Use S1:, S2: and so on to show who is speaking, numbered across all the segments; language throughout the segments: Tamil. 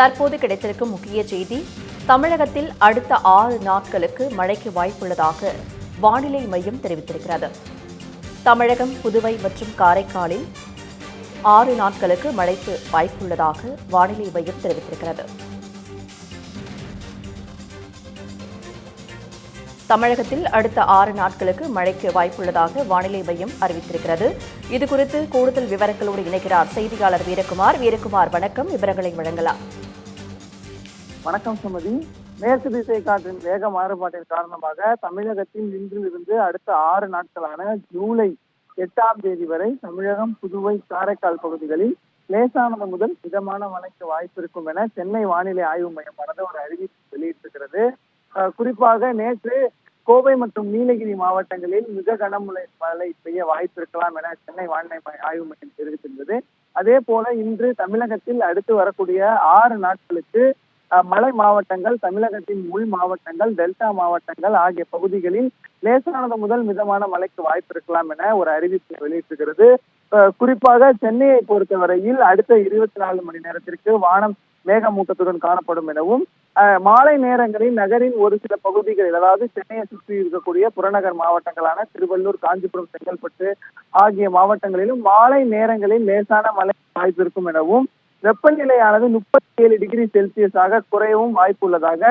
S1: தற்போது கிடைத்திருக்கும் முக்கிய செய்தி தமிழகத்தில் அடுத்த ஆறு நாட்களுக்கு மழைக்கு வாய்ப்புள்ளதாக வானிலை மையம் தெரிவித்திருக்கிறது. தமிழகம் புதுவை மற்றும் காரைக்காலில் ஆறு நாட்களுக்கு மழைக்கு வாய்ப்புள்ளதாக வானிலை மையம் தெரிவித்திருக்கிறது. தமிழகத்தில் அடுத்த ஆறு நாட்களுக்கு மழைக்கு வாய்ப்புள்ளதாக வானிலை மையம் அறிவித்திருக்கிறது. இதுகுறித்து கூடுதல் விவரங்களோடு இணைகிறார் செய்தியாளர் வீரகுமார். வீரகுமார் வணக்கம். விவரங்களை வழங்கலாம்.
S2: வணக்கம் சுமதி. மேற்கு திசை காற்றின் வேக மாறுபாட்டின் காரணமாக தமிழகத்தில் இன்றிலிருந்து அடுத்த ஆறு நாட்களான ஜூலை எட்டாம் தேதி வரை தமிழகம் புதுவை காரைக்கால் பகுதிகளில் லேசானது முதல் மிதமான மழைக்கு வாய்ப்பு இருக்கும் என சென்னை வானிலை ஆய்வு மையமானது ஒரு அறிவிப்பு வெளியிட்டிருக்கிறது. குறிப்பாக நேற்று கோவை மற்றும் நீலகிரி மாவட்டங்களில் மிக கனமழை மழை பெய்ய வாய்ப்பு இருக்கலாம் என சென்னை வானிலை ஆய்வு மையம் தெரிவித்திருந்தது. அதே போல இன்று தமிழகத்தில் அடுத்து வரக்கூடிய ஆறு நாட்களுக்கு மலை மாவட்டங்கள் தமிழகத்தின் உள் மாவட்டங்கள் டெல்டா மாவட்டங்கள் ஆகிய பகுதிகளில் லேசானது முதல் மிதமான மழைக்கு வாய்ப்பு இருக்கலாம் என ஒரு அறிவிப்பு வெளியிட்டிருக்கிறது. குறிப்பாக சென்னையை பொறுத்தவரையில் அடுத்த இருபத்தி நாலு மணி நேரத்திற்கு வானம் மேகமூட்டத்துடன் காணப்படும் எனவும் மாலை நேரங்களில் நகரின் ஒரு சில பகுதிகளில் அதாவது சென்னையை சுற்றி இருக்கக்கூடிய புறநகர் மாவட்டங்களான திருவள்ளூர் காஞ்சிபுரம் செங்கல்பட்டு ஆகிய மாவட்டங்களிலும் மாலை நேரங்களில் லேசான மழை வாய்ப்பு இருக்கும் எனவும் வெப்பநிலையானது முப்பத்தி ஏழு டிகிரி செல்சியஸாக குறையவும் வாய்ப்புள்ளதாக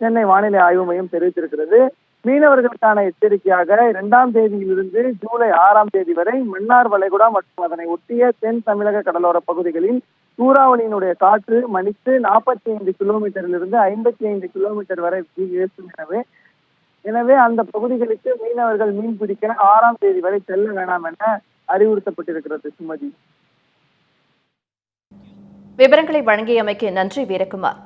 S2: சென்னை வானிலை ஆய்வு மையம் தெரிவித்திருக்கிறது. மீனவர்களுக்கான எச்சரிக்கையாக இரண்டாம் தேதியிலிருந்து ஜூலை ஆறாம் தேதி வரை மன்னார் வளைகுடா மற்றும் அதனை ஒட்டிய தென் தமிழக கடலோர பகுதிகளில் சூறாவளியினுடைய காற்று மணிக்கு நாற்பத்தி ஐந்து கிலோமீட்டரிலிருந்து ஐம்பத்தி ஐந்து கிலோமீட்டர் வரை வீசும் எனவே எனவே அந்த பகுதிகளுக்கு மீனவர்கள் மீன் பிடிக்க ஆறாம் தேதி வரை செல்ல வேண்டாம் என அறிவுறுத்தப்பட்டிருக்கிறது சுமதி.
S1: விவரங்களை வழங்கியமைக்கு நன்றி வீரகுமார்.